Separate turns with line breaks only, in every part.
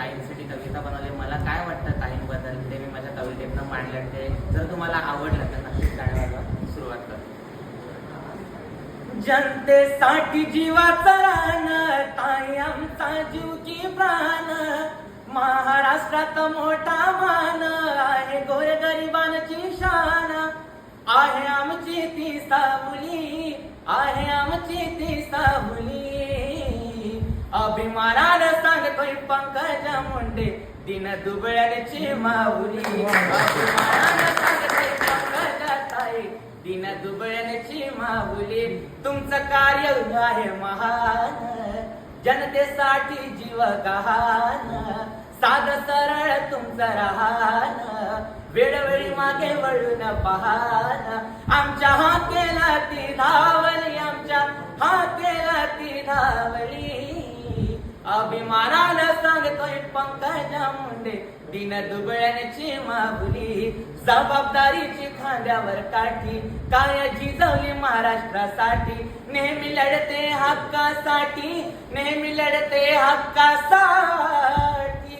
ताईंसाठी कविता बनवली. मला काय वाटतं ताईंबद्दल ते मी माझ्या कवितेतनं मांडलं. ते जर तुम्हाला आवडलं तर नक्कीच गाण्याला सुरुवात कर. जनतेसाठी जीवाचं रान ताई आमचा जीव की प्राण. महाराष्ट्रात मोठा मान आहे गोरे गरिबांची शान. आहे आमची ती सावली आहे आमची ती सावली. अभिमानाने सांगतोय पंकज मुंडे दिन दुबळ्याची माऊली. पंकज ताई दिन दुबळ्याची माऊली. तुमचं कार्य आहे महान जनतेसाठी जीव गहान साध सरळ तुमचं राहान वेळोवेळी मागे वळून पहान. आमच्या हा केला ती धावली आमच्या हा केला ती धावली. अभिमानानं सांगतोय पंकजा मुंडे. दिन दुबळ्याची मागुली जबाबदारीची खांद्यावर काठी. काय जिजवली महाराष्ट्रासाठी नेहमी लढते हक्कासाठी. नेहमी लढते हक्कासाठी.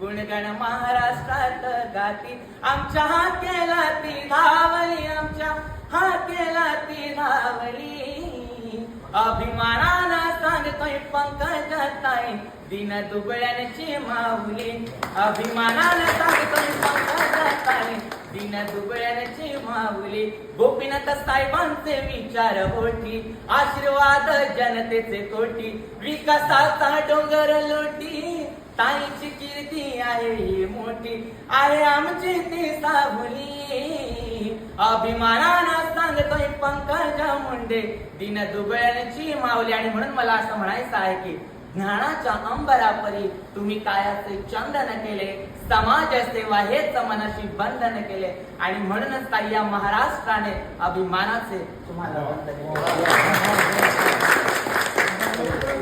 गुणगण महाराष्ट्रात गाती. आमच्या हा केला ती धावली आमच्या हा केला ती धावली. अभिमानानं आहे. दिन दुबळ्याची माऊली अभिमानानं सांगतोय दिन दुबळ्याची माऊली गोपीनाथ साहेबांचे विचार होती आशीर्वाद जनतेचे तोटी. विकासाचा डोंगर लोटी. ताईची कीर्ती आहे ही मोठी. आहे आमची ती साबुली अभिमानानं सांगतोय पंकजा मुंडे. दिन दुबळ्याची माऊली आणि म्हणून मला असं म्हणायचं आहे की ज्ञानाच्या अंबरापरी तुम्ही कायाचे चंदन केले समाज सेवा हेच मनाशी बंधन केले. आणि म्हणूनच काही या महाराष्ट्राने अभिमानाचे तुम्हाला बंधन केले. हो, हो.